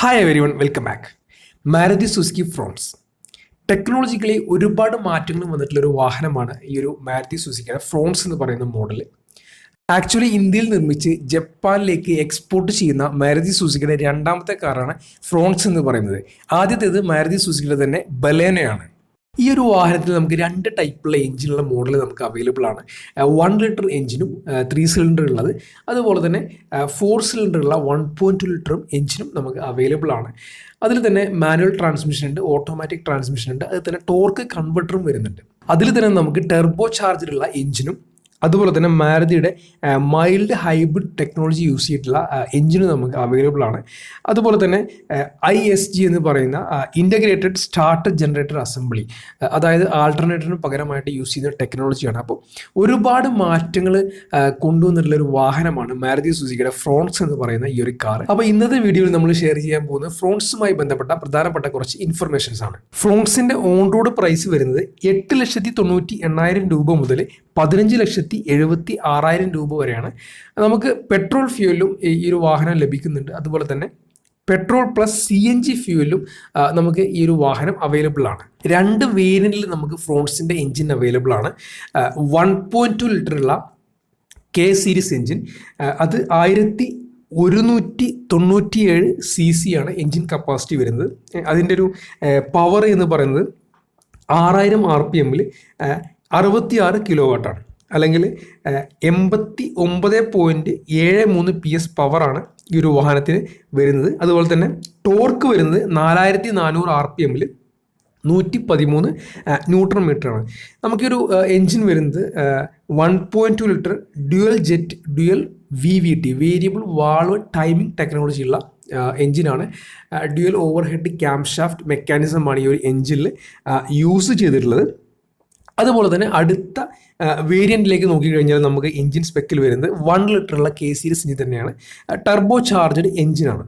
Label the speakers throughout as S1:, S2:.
S1: Hi everyone welcome back Maruti Suzuki Fronx technologically ഒരുപാട് മാറ്റങ്ങൾ വന്നിട്ടുള്ള ഒരു വാഹനമാണ് ഈ ഒരു മാരുതി സുസുക്കിയുടെ ഫ്രോൺസ് എന്ന് പറയുന്ന മോഡൽ ആക്ച്വലി ഇന്ത്യയിൽ നിർമ്മിച്ച് ജപ്പാനിലേക്ക് എക്സ്പോർട്ട് ചെയ്യുന്ന മാരുതി സുസുക്കിയുടെ രണ്ടാമത്തെ കാറാണ് ഫ്രോൺസ് എന്ന് പറയുന്നത്. ആദ്യത്തേത് മാരുതി സുസുക്കിയുടെ തന്നെ ബലേനയാണ് ഈ ഒരു വാഹനത്തിൽ നമുക്ക് രണ്ട് ടൈപ്പുള്ള എഞ്ചിനുള്ള മോഡൽ നമുക്ക് അവൈലബിൾ ആണ്. വൺ ലിറ്റർ എഞ്ചിനും ത്രീ സിലിണ്ടർ ഉള്ളത്. അതുപോലെ തന്നെ ഫോർ സിലിണ്ടർ ഉള്ള വൺ പോയിന്റ് ടു ലിറ്ററും എഞ്ചിനും നമുക്ക് അവൈലബിൾ ആണ്. അതിൽ തന്നെ മാനുവൽ ട്രാൻസ്മിഷൻ ഉണ്ട് ഓട്ടോമാറ്റിക് ട്രാൻസ്മിഷൻ ഉണ്ട്. അതിൽ തന്നെ ടോർക്ക് കൺവെർട്ടറും വരുന്നുണ്ട്. അതിൽ തന്നെ നമുക്ക് ടെർബോ ചാർജറുള്ള എഞ്ചിനും അതുപോലെ തന്നെ മാരുതിയുടെ മൈൽഡ് ഹൈബ്രിഡ് ടെക്നോളജി യൂസ് ചെയ്തിട്ടുള്ള എഞ്ചിന് നമുക്ക് അവൈലബിൾ ആണ്. അതുപോലെ തന്നെ ഐ എസ് ജി എന്ന് പറയുന്ന ഇന്റഗ്രേറ്റഡ് സ്റ്റാർട്ട് ജനറേറ്റർ അസംബ്ലി അതായത് ആൾട്ടർനേറ്ററിന് പകരമായിട്ട് യൂസ് ചെയ്യുന്ന ടെക്നോളജിയാണ് അപ്പോൾ ഒരുപാട് മാറ്റങ്ങൾ കൊണ്ടുവന്നിട്ടുള്ള ഒരു വാഹനമാണ് മാരുതി സുസുക്കിയുടെ ഫ്രോൺസ് എന്ന് പറയുന്ന ഈ ഒരു കാർ അപ്പോൾ ഇന്നത്തെ വീഡിയോയിൽ നമ്മൾ ഷെയർ ചെയ്യാൻ പോകുന്നത് ഫ്രോൺസുമായി ബന്ധപ്പെട്ട പ്രധാനപ്പെട്ട കുറച്ച് ഇൻഫർമേഷൻസ് ആണ്. ഫ്രോൺസിന്റെ ഓൺ റോഡ് പ്രൈസ് വരുന്നത് എട്ട് ലക്ഷത്തി തൊണ്ണൂറ്റി എണ്ണായിരം രൂപ മുതൽ പതിനഞ്ച് ലക്ഷത്തി എഴുപത്തി ആറായിരം രൂപ വരെയാണ്. നമുക്ക് പെട്രോൾ ഫ്യൂവലും ഈ ഒരു വാഹനം ലഭിക്കുന്നുണ്ട്. അതുപോലെ തന്നെ petrol plus C N G ഫ്യൂവലും നമുക്ക് ഈ ഒരു വാഹനം അവൈലബിൾ ആണ്. രണ്ട് വേരിയന്റിൽ നമുക്ക് ഫ്രോൺസിന്റെ എഞ്ചിൻ അവൈലബിൾ ആണ്. വൺ പോയിന്റ് ടു ലിറ്ററുള്ള കെ സീരീസ് എഞ്ചിൻ. അത് ആയിരത്തി ഒരുന്നൂറ്റി തൊണ്ണൂറ്റിയേഴ് സി സി ആണ് എഞ്ചിൻ കപ്പാസിറ്റി വരുന്നത്. അതിന്റെ ഒരു പവർ എന്ന് പറയുന്നത് ആറായിരം ആർ പി എമ്മിൽ അറുപത്തിയാറ് കിലോ വാട്ടാണ് അല്ലെങ്കിൽ എൺപത്തി ഒമ്പത് പോയിന്റ് ഏഴ് മൂന്ന് പി എസ് പവറാണ് ഈ ഒരു വാഹനത്തിന് വരുന്നത്. അതുപോലെ തന്നെ ടോർക്ക് വരുന്നത് നാലായിരത്തി നാനൂറ് ആർ പി എമ്മിൽ നൂറ്റി പതിമൂന്ന് ന്യൂട്രൺ മീറ്ററാണ് നമുക്കൊരു എൻജിൻ വരുന്നത് one point two litre dual jet dual V V T variable valve timing ടെക്നോളജിയുള്ള എൻജിനാണ്. ഡ്യുവൽ ഓവർ ഹെഡ് ക്യാം മെക്കാനിസമാണ് ഈ ഒരു എൻജിനിൽ യൂസ് ചെയ്തിട്ടുള്ളത്. അതുപോലെ തന്നെ അടുത്ത വേരിയന്റിലേക്ക് നോക്കിക്കഴിഞ്ഞാൽ നമുക്ക് എഞ്ചിൻ സ്പെക്കിൽ വരുന്നത് വൺ ലിറ്ററുള്ള കെ സീരീസ് എഞ്ചിൻ തന്നെയാണ്. ടർബോ ചാർജഡ് എഞ്ചിനാണ്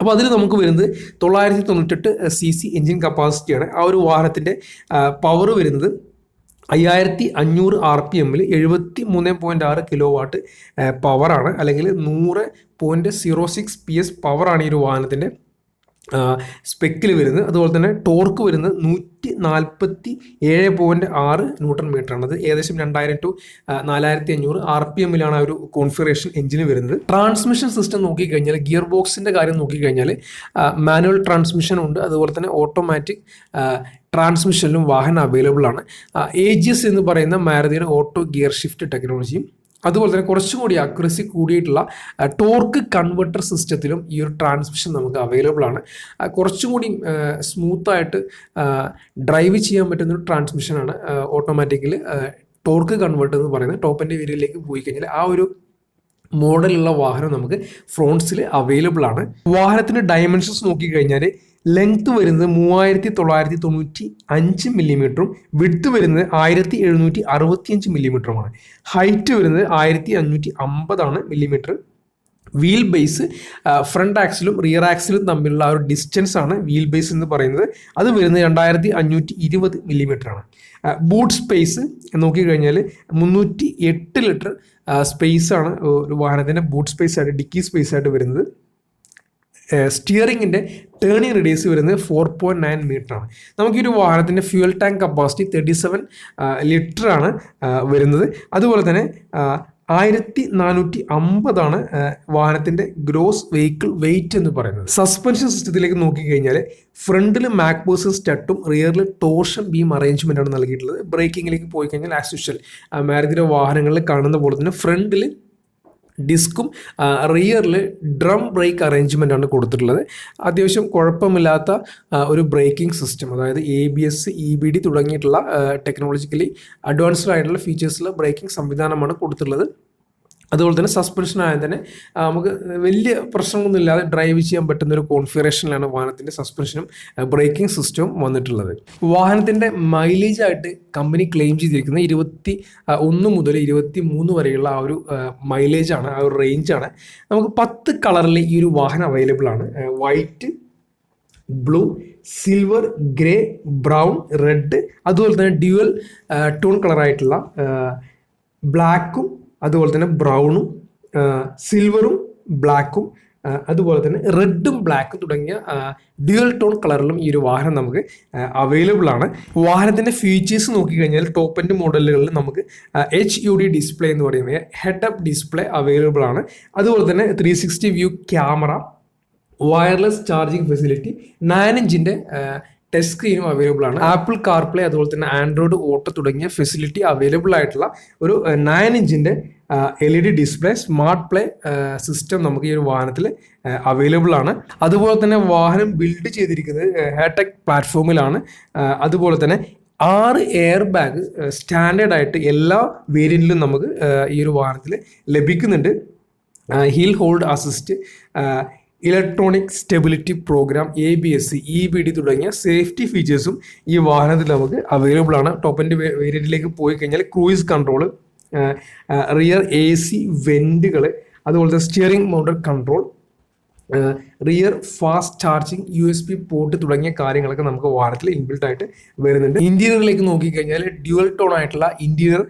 S1: അപ്പോൾ അതിൽ നമുക്ക് വരുന്നത് തൊള്ളായിരത്തി തൊണ്ണൂറ്റെട്ട് സി സി എഞ്ചിൻ കപ്പാസിറ്റിയാണ് ആ ഒരു വാഹനത്തിന്റെ പവർ വരുന്നത് അയ്യായിരത്തി അഞ്ഞൂറ് ആർ പി എമ്മിൽ എഴുപത്തി മൂന്ന് പോയിന്റ് ആറ് കിലോ വാട്ട് പവറാണ് അല്ലെങ്കിൽ നൂറ് point zero six P S പവറാണ് ഈ ഒരു വാഹനത്തിന്റെ സ്പെക്കിൽ വരുന്നത് അതുപോലെ തന്നെ ടോർക്ക് വരുന്നത് നൂറ്റി നാൽപ്പത്തി ഏഴ് പോയിന്റ് ആറ് ന്യൂട്രൺ മീറ്റർ ആണ് അത് ഏകദേശം രണ്ടായിരം ടു നാലായിരത്തി അഞ്ഞൂറ് ആർ പി എമ്മിലാണ് ആ ഒരു കോൺഫിഗറേഷൻ എഞ്ചിന് വരുന്നത്. ട്രാൻസ്മിഷൻ സിസ്റ്റം നോക്കിക്കഴിഞ്ഞാൽ ഗിയർ ബോക്സിന്റെ കാര്യം നോക്കിക്കഴിഞ്ഞാൽ മാനുവൽ ട്രാൻസ്മിഷൻ ഉണ്ട്. അതുപോലെ തന്നെ ഓട്ടോമാറ്റിക് ട്രാൻസ്മിഷനിലും വാഹനം അവൈലബിൾ ആണ്. എ ജി എസ് എന്ന് പറയുന്ന മാരുതിയുടെ ഓട്ടോ ഗിയർ ഷിഫ്റ്റ് ടെക്നോളജിയും അതുപോലെ തന്നെ കുറച്ചും കൂടി അക്രസി കൂടിയിട്ടുള്ള ടോർക്ക് കൺവെർട്ടർ സിസ്റ്റത്തിലും ഈ ഒരു ട്രാൻസ്മിഷൻ നമുക്ക് അവൈലബിൾ ആണ്. കുറച്ചും കൂടി സ്മൂത്തായിട്ട് ഡ്രൈവ് ചെയ്യാൻ പറ്റുന്ന ഒരു ട്രാൻസ്മിഷനാണ് ഓട്ടോമാറ്റിക്കലി ടോർക്ക് കൺവേർട്ടർ എന്ന് പറയുന്നത്. ടോപ്പിന്റെ എന്റെ ഏരിയയിലേക്ക് പോയി കഴിഞ്ഞാൽ ആ ഒരു മോഡലുള്ള വാഹനം നമുക്ക് ഫ്രോൺസിൽ അവൈലബിൾ ആണ്. വാഹനത്തിന്റെ ഡയമെൻഷൻസ് നോക്കിക്കഴിഞ്ഞാൽ ലെങ്ത് വരുന്നത് മൂവായിരത്തി തൊള്ളായിരത്തി തൊണ്ണൂറ്റി അഞ്ച് മില്ലിമീറ്ററും വിഡ്ത്ത് വരുന്നത് ആയിരത്തി എഴുന്നൂറ്റി അറുപത്തിയഞ്ച് മില്ലിമീറ്ററുമാണ് ഹൈറ്റ് വരുന്നത് ആയിരത്തി അഞ്ഞൂറ്റി അമ്പതാണ് മില്ലിമീറ്റർ വീൽ ബേസ് ഫ്രണ്ട് ആക്സിലും റിയർ ആക്സിലും തമ്മിലുള്ള ആ ഒരു ഡിസ്റ്റൻസ് ആണ് വീൽ ബേസ് എന്ന് പറയുന്നത്. അത് വരുന്നത് രണ്ടായിരത്തി അഞ്ഞൂറ്റി ഇരുപത് മില്ലിമീറ്റർ ആണ് ബൂട്ട് സ്പേസ് നോക്കിക്കഴിഞ്ഞാൽ മുന്നൂറ്റി എട്ട് ലിറ്റർ സ്പേസ് ആണ് ഒരു വാഹനത്തിന്റെ ബൂട്ട് സ്പേസ് ആയിട്ട് ഡിക്കി സ്പേസ് ആയിട്ട് വരുന്നത്. സ്റ്റിയറിങ്ങിന്റെ ടേണിംഗ് റേഡിയസ് വരുന്നത് ഫോർ പോയിന്റ് നയൻ മീറ്റർ ആണ്. നമുക്ക് ഈ ഒരു വാഹനത്തിന്റെ fuel tank capacity thirty seven litre ആണ് വരുന്നത്. അതുപോലെ തന്നെ ആയിരത്തി നാനൂറ്റി അമ്പതാണ് വാഹനത്തിന്റെ ഗ്രോസ് വെഹിക്കിൾ വെയിറ്റ് എന്ന് പറയുന്നത്. സസ്പെൻഷൻ സിസ്റ്റത്തിലേക്ക് നോക്കിക്കഴിഞ്ഞാൽ ഫ്രണ്ടിൽ മാക് ബേഴ്സൺ സ്റ്റട്ടും റിയറിൽ ടോർഷൻ ബീം അറേഞ്ച്മെന്റ് ആണ് നൽകിയിട്ടുള്ളത്. ബ്രേക്കിങ്ങിലേക്ക് പോയി കഴിഞ്ഞാൽ ആസ് യൂഷ്വൽ മാരുതിയുടെ വാഹനങ്ങളിൽ കാണുന്ന പോലെ തന്നെ ഫ്രണ്ടിൽ ഡിസ്കും റിയറിൽ ഡ്രം ബ്രേക്ക് അറേഞ്ച്മെന്റ് ആണ് കൊടുത്തിട്ടുള്ളത്. അത്യാവശ്യം കുഴപ്പമില്ലാത്ത ഒരു ബ്രേക്കിംഗ് സിസ്റ്റം അതായത് A B S E B D തുടങ്ങിയിട്ടുള്ള ടെക്നോളജിക്കലി അഡ്വാൻസ്ഡ് ആയിട്ടുള്ള ഫീച്ചേഴ്സിൽ ബ്രേക്കിംഗ് സംവിധാനമാണ് കൊടുത്തിട്ടുള്ളത്. അതുപോലെ തന്നെ സസ്പെൻഷൻ ആയാൽ തന്നെ നമുക്ക് വലിയ പ്രശ്നങ്ങളൊന്നും ഇല്ലാതെ ഡ്രൈവ് ചെയ്യാൻ പറ്റുന്ന ഒരു കോൺഫിഗറേഷനിലാണ് വാഹനത്തിന്റെ സസ്പെൻഷനും ബ്രേക്കിംഗ് സിസ്റ്റവും വന്നിട്ടുള്ളത്. വാഹനത്തിന്റെ മൈലേജ് ആയിട്ട് കമ്പനി ക്ലെയിം ചെയ്തിരിക്കുന്ന ഇരുപത്തി ഒന്ന് മുതൽ ഇരുപത്തി മൂന്ന് വരെയുള്ള ആ ഒരു മൈലേജാണ് ആ ഒരു റേഞ്ചാണ് നമുക്ക് പത്ത് കളറിൽ ഈ ഒരു വാഹനം അവൈലബിൾ ആണ്. White blue silver grey brown red അതുപോലെ തന്നെ ഡ്യുവൽ ടൂൺ കളറായിട്ടുള്ള ബ്ലാക്കും അതുപോലെ തന്നെ ബ്രൗണും സിൽവറും ബ്ലാക്കും അതുപോലെ തന്നെ റെഡും ബ്ലാക്കും തുടങ്ങിയ ഡ്യുവൽ ടോൺ കളറിലും ഈ ഒരു വാഹനം നമുക്ക് അവൈലബിൾ ആണ്. വാഹനത്തിന്റെ ഫീച്ചേഴ്സ് നോക്കിക്കഴിഞ്ഞാൽ ടോപ്പ് എൻഡ് മോഡലുകളിൽ നമുക്ക് എച്ച് യു ഡി ഡിസ്പ്ലേ എന്ന് പറയുന്നത് ഹെഡ് അപ്പ് ഡിസ്പ്ലേ അവൈലബിൾ ആണ്. അതുപോലെ തന്നെ three sixty view camera wireless charging facility nine ഇഞ്ചിന്റെ touch സ്ക്രീനും അവൈലബിൾ ആണ്. ആപ്പിൾ കാർപ്ലേ അതുപോലെ തന്നെ ആൻഡ്രോയിഡ് ഓട്ടോ തുടങ്ങിയ ഫെസിലിറ്റി അവൈലബിൾ ആയിട്ടുള്ള ഒരു nine ഇഞ്ചിന്റെ L E D display smart play system നമുക്ക് ഈ ഒരു വാഹനത്തിൽ അവൈലബിൾ ആണ്. അതുപോലെ തന്നെ വാഹനം ബിൽഡ് ചെയ്തിരിക്കുന്നത് ഹെയർടെക് പ്ലാറ്റ്ഫോമിലാണ് അതുപോലെ തന്നെ ആറ് എയർ ബാഗ് സ്റ്റാൻഡേർഡ് ആയിട്ട് എല്ലാ വേരിയന്റിലും നമുക്ക് ഈ ഒരു വാഹനത്തിൽ ലഭിക്കുന്നുണ്ട്. Hill hold assist electronic stability program A B S C E B D തുടങ്ങിയ സേഫ്റ്റി ഫീച്ചേഴ്സും ഈ വാഹനത്തിൽ നമുക്ക് അവൈലബിൾ ആണ്. ടോപ്പിന്റെ വേരിയന്റിലേക്ക് പോയി കഴിഞ്ഞാൽ cruise control rear A C വെന്റുകൾ അതുപോലത്തെ steering mounted control rear fast charging U S B port തുടങ്ങിയ കാര്യങ്ങളൊക്കെ നമുക്ക് വാഹനത്തിൽ ഇൻബിൽട്ട് ആയിട്ട് വരുന്നുണ്ട്. ഇന്റീരിയറിലേക്ക് നോക്കിക്കഴിഞ്ഞാൽ ഡ്യുവൽ ടോൺ ആയിട്ടുള്ള ഇന്റീരിയർ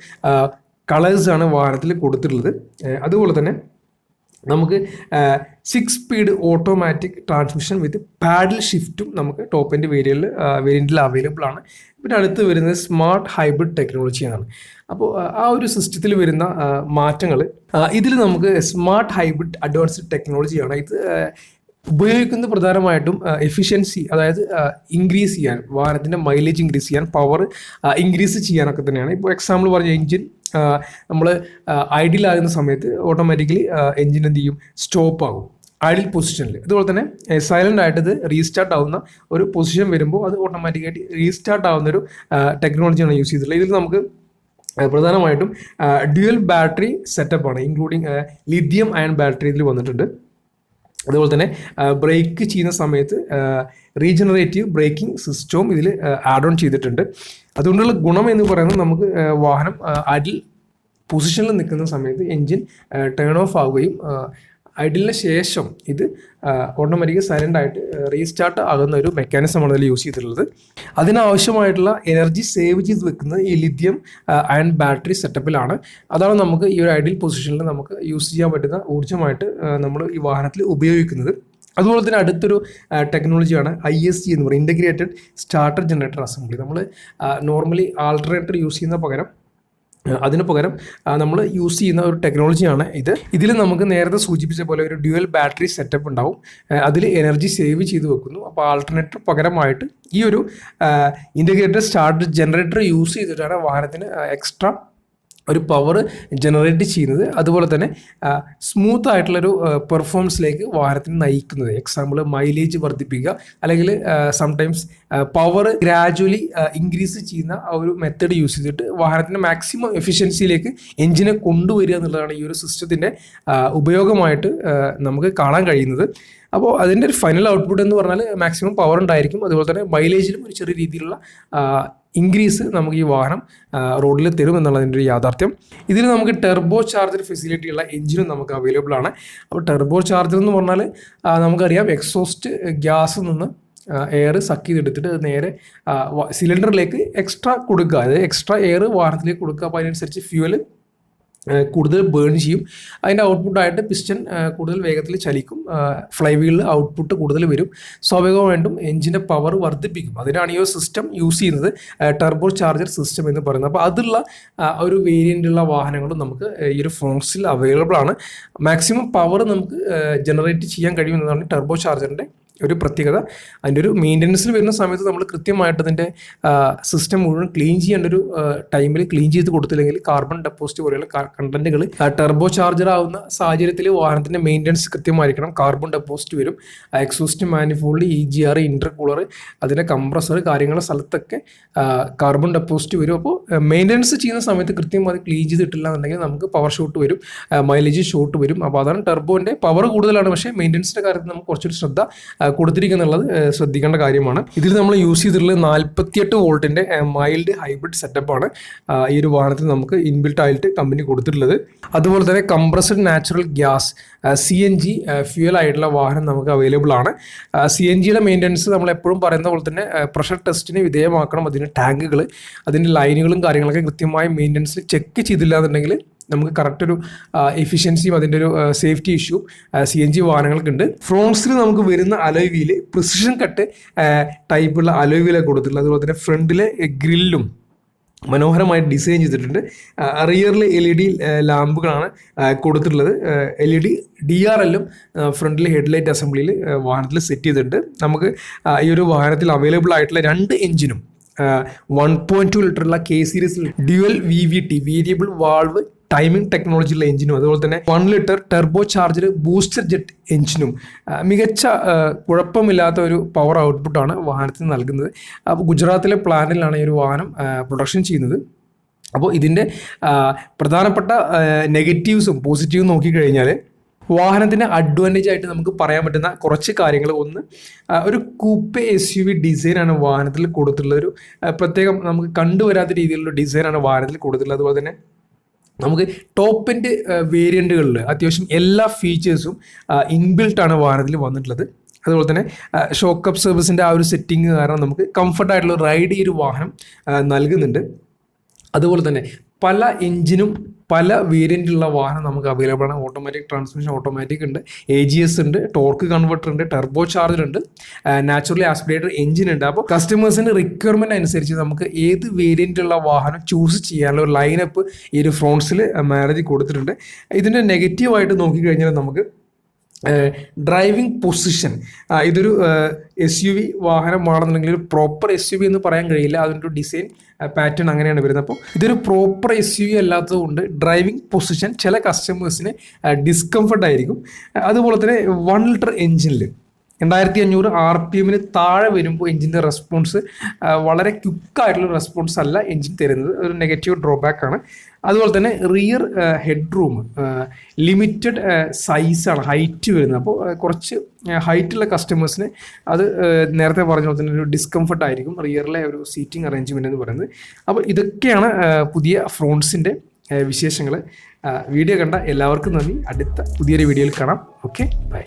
S1: കളേഴ്സാണ് വാഹനത്തിൽ കൊടുത്തിട്ടുള്ളത്. അതുപോലെ തന്നെ നമുക്ക് six speed automatic transmission with paddle ഷിഫ്റ്റും നമുക്ക് ടോപ്പ് എൻഡ് വേരിയലിൽ വേരിയന്റിൽ അവൈലബിൾ ആണ്. പിന്നെ അടുത്ത് വരുന്നത് സ്മാർട്ട് ഹൈബ്രിഡ് ടെക്നോളജിയാണ് അപ്പോൾ ആ ഒരു സിസ്റ്റത്തിൽ വരുന്ന മാറ്റങ്ങൾ ഇതിൽ നമുക്ക് സ്മാർട്ട് ഹൈബ്രിഡ് അഡ്വാൻസ്ഡ് ടെക്നോളജിയാണ് ഇത് ഉപയോഗിക്കുന്നത് പ്രധാനമായിട്ടും എഫിഷ്യൻസി അതായത് ഇൻക്രീസ് ചെയ്യാൻ വാഹനത്തിന്റെ മൈലേജ് ഇൻക്രീസ് ചെയ്യാൻ പവർ ഇൻക്രീസ് ചെയ്യാനൊക്കെ തന്നെയാണ്. ഇപ്പോൾ എക്സാമ്പിൾ പറഞ്ഞ എഞ്ചിൻ നമ്മൾ ഐഡിൽ ആകുന്ന സമയത്ത് ഓട്ടോമാറ്റിക്കലി എഞ്ചിൻ എന്ത് ചെയ്യും? സ്റ്റോപ്പ് ആകും. ഐഡിൽ പൊസിഷനിൽ അതുപോലെ തന്നെ സൈലന്റ് ആയിട്ട് ഇത് റീസ്റ്റാർട്ട് ആവുന്ന ഒരു പൊസിഷൻ വരുമ്പോൾ അത് ഓട്ടോമാറ്റിക്കായിട്ട് റീസ്റ്റാർട്ട് ആവുന്ന ഒരു ടെക്നോളജിയാണ് യൂസ് ചെയ്തിട്ടുള്ളത്. ഇതിൽ നമുക്ക് പ്രധാനമായിട്ടും ഡ്യുവൽ ബാറ്ററി സെറ്റപ്പാണ് ഇൻക്ലൂഡിങ് ലിഥിയം അയൺ ബാറ്ററി ഇതിൽ വന്നിട്ടുണ്ട്. അതുപോലെ തന്നെ ബ്രേക്ക് ചെയ്യുന്ന സമയത്ത് റീജനറേറ്റീവ് ബ്രേക്കിംഗ് സിസ്റ്റവും ഇതിൽ ആഡ് ഓൺ ചെയ്തിട്ടുണ്ട്. അതുകൊണ്ടുള്ള ഗുണം എന്ന് പറയുന്നത് നമുക്ക് വാഹനം അഡിൽ പൊസിഷനിൽ നിൽക്കുന്ന സമയത്ത് എൻജിൻ ടേൺ ഓഫ് ആവുകയും ഐഡിലിന് ശേഷം ഇത് ഓട്ടോമാറ്റിക് സൈലന്റ് ആയിട്ട് റീസ്റ്റാർട്ട് ആകുന്ന ഒരു മെക്കാനിസമാണ് അതിൽ യൂസ് ചെയ്തിട്ടുള്ളത്. അതിനാവശ്യമായിട്ടുള്ള എനർജി സേവ് ചെയ്ത് വെക്കുന്നത് ഈ ലിഥിയം അയൺ ബാറ്ററി സെറ്റപ്പിലാണ് അതാണ് നമുക്ക് ഈ ഒരു ഐഡിയൽ പൊസിഷനിൽ നമുക്ക് യൂസ് ചെയ്യാൻ പറ്റുന്ന ഊർജമായിട്ട് നമ്മൾ ഈ വാഹനത്തിൽ ഉപയോഗിക്കുന്നത്. അതുപോലെ തന്നെ അടുത്തൊരു ടെക്നോളജിയാണ് ഐ എസ് ജി എന്ന് പറയുന്നത് ഇന്റഗ്രേറ്റഡ് സ്റ്റാർട്ടർ ജനറേറ്റർ അസംബ്ലി നമ്മൾ നോർമലി ആൾട്ടർനേറ്റർ യൂസ് ചെയ്യുന്ന പകരം അതിന് പകരം നമ്മൾ യൂസ് ചെയ്യുന്ന ഒരു ടെക്നോളജിയാണ് ഇത്. ഇതിൽ നമുക്ക് നേരത്തെ സൂചിപ്പിച്ച പോലെ ഒരു ഡ്യുവൽ ബാറ്ററി സെറ്റപ്പ് ഉണ്ടാവും. അതിൽ എനർജി സേവ് ചെയ്ത് വെക്കുന്നു. അപ്പോൾ ആൾട്ടർനേറ്റർ പകരമായിട്ട് ഈ ഒരു ഇന്റഗ്രേറ്റഡ് സ്റ്റാർട്ട് ജനറേറ്റർ യൂസ് ചെയ്തിട്ടാണ് വാഹനത്തിന് എക്സ്ട്രാ ഒരു പവർ ജനറേറ്റ് ചെയ്യുന്നത് അതുപോലെ തന്നെ സ്മൂത്ത് ആയിട്ടുള്ളൊരു പെർഫോമൻസിലേക്ക് വാഹനത്തിന് നയിക്കുന്നത്. എക്സാമ്പിൾ മൈലേജ് വർദ്ധിപ്പിക്കുക അല്ലെങ്കിൽ സംടൈംസ് പവർ ഗ്രാജുവലി ഇൻക്രീസ് ചെയ്യുന്ന ആ ഒരു മെത്തേഡ് യൂസ് ചെയ്തിട്ട് വാഹനത്തിന്റെ മാക്സിമം എഫിഷ്യൻസിയിലേക്ക് എഞ്ചിനെ കൊണ്ടുവരിക എന്നുള്ളതാണ് ഈ ഒരു സിസ്റ്റത്തിന്റെ ഉപയോഗമായിട്ട് നമുക്ക് കാണാൻ കഴിയുന്നത്. അപ്പോൾ അതിന്റെ ഒരു ഫൈനൽ ഔട്ട്പുട്ട് എന്ന് പറഞ്ഞാൽ മാക്സിമം പവർ ഉണ്ടായിരിക്കും. അതുപോലെ തന്നെ മൈലേജിലും ഒരു ചെറിയ രീതിയിലുള്ള ഇൻക്രീസ് നമുക്ക് ഈ വാഹനം റോഡിൽ തരും എന്നുള്ളതിന്റെ ഒരു യാഥാർത്ഥ്യം. ഇതിൽ നമുക്ക് ടെർബോ ചാർജർ ഫെസിലിറ്റി ഉള്ള എഞ്ചിനും നമുക്ക് അവൈലബിൾ ആണ്. അപ്പോൾ ടെർബോ ചാർജർ എന്ന് പറഞ്ഞാൽ നമുക്കറിയാം എക്സോസ്റ്റ് ഗ്യാസ് നിന്ന് എയർ സക്ക് ചെയ്തെടുത്തിട്ട് നേരെ സിലിണ്ടറിലേക്ക് എക്സ്ട്രാ കൊടുക്കുക. അതായത് എക്സ്ട്രാ എയർ വാഹനത്തിലേക്ക് കൊടുക്കുക. അപ്പോൾ അതിനനുസരിച്ച് ഫ്യൂവൽ കൂടുതൽ ബേൺ ചെയ്യും. അതിന്റെ ഔട്ട്പുട്ടായിട്ട് പിസ്റ്റൻ കൂടുതൽ വേഗത്തിൽ ചലിക്കും. ഫ്ലൈ വീലിൽ ഔട്ട്പുട്ട് കൂടുതൽ വരും. സ്വാഭാവികമായിട്ടും എഞ്ചിന്റെ പവർ വർദ്ധിപ്പിക്കും. അതിനാണ് ഈ ഒരു സിസ്റ്റം യൂസ് ചെയ്യുന്നത്. ടെർബോ ചാർജർ സിസ്റ്റം എന്ന് പറയുന്നത്. അപ്പോൾ അതുള്ള ഒരു വേരിയന്റുള്ള വാഹനങ്ങളും നമുക്ക് ഈ ഒരു ഫോൺസിൽ അവൈലബിൾ ആണ്. മാക്സിമം പവർ നമുക്ക് ജനറേറ്റ് ചെയ്യാൻ കഴിയുമെന്നതാണ് ടെർബോ ചാർജറിന്റെ ഒരു പ്രത്യേകത. അതിന്റെ ഒരു മെയിന്റനൻസിൽ വരുന്ന സമയത്ത് നമ്മൾ കൃത്യമായിട്ട് അതിന്റെ സിസ്റ്റം മുഴുവൻ ക്ലീൻ ചെയ്യേണ്ട ഒരു ടൈമിൽ ക്ലീൻ ചെയ്ത് കൊടുത്തില്ലെങ്കിൽ കാർബൺ ഡെപ്പോസിറ്റ് പോലെയുള്ള കണ്ടന്റുകൾ ടെർബോ ചാർജർ ആവുന്ന സാഹചര്യത്തിൽ വാഹനത്തിന്റെ മെയിന്റനൻസ് കൃത്യമായിരിക്കണം. കാർബൺ ഡെപ്പോസിറ്റ് വരും. Exhaust manifold E G R intercooler അതിന്റെ കംപ്രസർ കാര്യങ്ങളുടെ സ്ഥലത്തൊക്കെ കാർബൺ ഡെപ്പോസിറ്റ് വരും. അപ്പോൾ മെയിന്റനൻസ് ചെയ്യുന്ന സമയത്ത് കൃത്യമായി ക്ലീൻ ചെയ്തിട്ടില്ല എന്നുണ്ടെങ്കിൽ നമുക്ക് പവർ ഷോട്ട് വരും. മൈലേജ് ഷോട്ട് വരും. അപ്പോൾ അതാണ് ടെർബോന്റെ പവർ കൂടുതലാണ്. പക്ഷേ മെയിന്റനൻസിന്റെ കാര്യത്തിൽ നമുക്ക് കുറച്ചൊരു ശ്രദ്ധ കൊടുത്തിരിക്കുന്നുള്ളത് ശ്രദ്ധിക്കേണ്ട കാര്യമാണ്. ഇതിൽ നമ്മൾ യൂസ് ചെയ്തിട്ടുള്ളത് നാൽപ്പത്തിയെട്ട് വോൾട്ടിന്റെ മൈൽഡ് ഹൈബ്രിഡ് സെറ്റപ്പാണ് ഈ ഒരു വാഹനത്തിൽ നമുക്ക് ഇൻബിൽട്ട് ആയിട്ട് കമ്പനി കൊടുത്തിട്ടുള്ളത്. അതുപോലെ തന്നെ compressed natural gas C N G fuel ആയിട്ടുള്ള വാഹനം നമുക്ക് അവൈലബിൾ ആണ്. സി എൻ ജിയുടെ മെയിന്റനൻസ് നമ്മൾ എപ്പോഴും പറയുന്ന പോലെ തന്നെ പ്രഷർ ടെസ്റ്റിന് വിധേയമാക്കണം അതിന്റെ ടാങ്കുകൾ അതിന്റെ ലൈനുകളും കാര്യങ്ങളൊക്കെ കൃത്യമായി മെയിന്റനൻസ് ചെക്ക് ചെയ്തില്ല എന്നുണ്ടെങ്കിൽ നമുക്ക് കറക്റ്റ് ഒരു എഫിഷ്യൻസിയും അതിന്റെ ഒരു safety issue C N G വാഹനങ്ങൾക്കുണ്ട്. ഫ്രോൺസിൽ നമുക്ക് വരുന്ന വീൽ പ്രിസിഷൻ കട്ട് ടൈപ്പുള്ള അലോയ് വീലാണ് കൊടുത്തിട്ടുള്ളത്. അതുപോലെ തന്നെ ഫ്രണ്ടിലെ ഗ്രില്ലും മനോഹരമായി ഡിസൈൻ ചെയ്തിട്ടുണ്ട്. റിയറിൽ എൽ ഇ ഡി ലാമ്പുകളാണ് കൊടുത്തിട്ടുള്ളത്. L E D D R എല്ലും ഫ്രണ്ടിലെ ഹെഡ്ലൈറ്റ് അസംബ്ലിയിൽ വാഹനത്തിൽ സെറ്റ് ചെയ്തിട്ടുണ്ട്. നമുക്ക് ഈ ഒരു വാഹനത്തിൽ അവൈലബിൾ ആയിട്ടുള്ള രണ്ട് എഞ്ചിനും വൺ പോയിന്റ് ടു ലിറ്ററുള്ള കെ സീരീസിൽ dual V V T variable valve timing ടെക്നോളജിയുള്ള എഞ്ചിനും അതുപോലെ തന്നെ one litre turbo charger booster jet എഞ്ചിനും മികച്ച കുഴപ്പമില്ലാത്ത ഒരു പവർ ഔട്ട്പുട്ടാണ് വാഹനത്തിന് നൽകുന്നത്. അപ്പോൾ ഗുജറാത്തിലെ പ്ലാന്റിലാണ് ഈ ഒരു വാഹനം പ്രൊഡക്ഷൻ ചെയ്യുന്നത്. അപ്പോൾ ഇതിന്റെ പ്രധാനപ്പെട്ട നെഗറ്റീവ്സും പോസിറ്റീവും നോക്കിക്കഴിഞ്ഞാൽ വാഹനത്തിന്റെ അഡ്വാന്റേജ് ആയിട്ട് നമുക്ക് പറയാൻ പറ്റുന്ന കുറച്ച് കാര്യങ്ങൾ. ഒന്ന് ഒരു കൂപ്പെ എസ് യു വി ഡിസൈനാണ് വാഹനത്തിൽ കൊടുത്തിട്ടുള്ളത് ഒരു പ്രത്യേകം നമുക്ക് കണ്ടുവരാത്ത രീതിയിലുള്ള ഡിസൈനാണ് വാഹനത്തിൽ കൊടുത്തിട്ടുള്ളത്. അതുപോലെ തന്നെ നമുക്ക് ടോപ്പ് എൻഡ് വേരിയന്റുകളിൽ അത്യാവശ്യം എല്ലാ ഫീച്ചേഴ്സും ഇൻബിൽട്ടാണ് വാഹനത്തിൽ വന്നിട്ടുള്ളത്. അതുപോലെ തന്നെ ഷോക്ക് അപ്പ് സർവീസിന്റെ ആ ഒരു സെറ്റിംഗ് കാരണം നമുക്ക് കംഫർട്ടായിട്ടുള്ള റൈഡ് ഈ ഒരു വാഹനം നൽകുന്നുണ്ട്. അതുപോലെ തന്നെ പല എഞ്ചിനും പല വേരിയന്റുള്ള വാഹനം നമുക്ക് അവൈലബിൾ ആണ്. ഓട്ടോമാറ്റിക് ട്രാൻസ്മിഷൻ ഓട്ടോമാറ്റിക് ഉണ്ട്. എ ജി എസ് ഉണ്ട് ടോർക്ക് കൺവെർട്ടർ ഉണ്ട് ടെർബോ ചാർജർ ഉണ്ട് നാച്ചുറലി ആസ്പിറേറ്റർ എഞ്ചിൻ ഉണ്ട്. അപ്പോൾ കസ്റ്റമേഴ്സിന്റെ റിക്വയർമെന്റ് അനുസരിച്ച് നമുക്ക് ഏത് വേരിയന്റുള്ള വാഹനം ചൂസ് ചെയ്യാനുള്ള ഒരു ലൈനപ്പ് ഈ ഒരു ഫ്രോൺസിൽ മാരേജ് കൊടുത്തിട്ടുണ്ട്. ഇതിന്റെ നെഗറ്റീവായിട്ട് നോക്കിക്കഴിഞ്ഞാൽ നമുക്ക് ഡ്രൈവിംഗ് പൊസിഷൻ ഇതൊരു എസ് യു വി വാഹനമാണെന്നുണ്ടെങ്കിൽ ഒരു പ്രോപ്പർ എസ് യു വി എന്ന് പറയാൻ കഴിയില്ല. അതിന്റെ ഡിസൈൻ പാറ്റേൺ അങ്ങനെയാണ് വരുന്നത്. അപ്പോൾ ഇതൊരു പ്രോപ്പർ എസ് യു വി അല്ലാത്തതുകൊണ്ട് ഡ്രൈവിംഗ് പൊസിഷൻ ചില കസ്റ്റമേഴ്സിന് ഡിസ്കംഫർട്ട് ആയിരിക്കും. അതുപോലെ തന്നെ വൺ ലിറ്റർ എഞ്ചിനിൽ രണ്ടായിരത്തി അഞ്ഞൂറ് ആർ പി എമ്മിന് താഴെ വരുമ്പോൾ എഞ്ചിന്റെ റെസ്പോൺസ് വളരെ ക്വിക്കായിട്ടുള്ള റെസ്പോൺസ് അല്ല എഞ്ചിൻ തരുന്നത്. ഒരു നെഗറ്റീവ് ഡ്രോബാക്ക് ആണ്. അതുപോലെ തന്നെ റിയർ ഹെഡ് റൂം ലിമിറ്റഡ് സൈസാണ് ഹൈറ്റ് വരുന്നത്. അപ്പോൾ കുറച്ച് ഹൈറ്റുള്ള കസ്റ്റമേഴ്സിന് അത് നേരത്തെ പറഞ്ഞ പോലെ തന്നെ ഒരു ഡിസ്കംഫർട്ട് ആയിരിക്കും റിയറിലെ ഒരു സീറ്റിംഗ് അറേഞ്ച്മെന്റ് എന്ന് പറയുന്നത്. അപ്പോൾ ഇതൊക്കെയാണ് പുതിയ ഫ്രോൺസിന്റെ വിശേഷങ്ങൾ വീഡിയോ കണ്ട എല്ലാവർക്കും നന്ദി. അടുത്ത പുതിയൊരു വീഡിയോയിൽ കാണാം. Okay bye.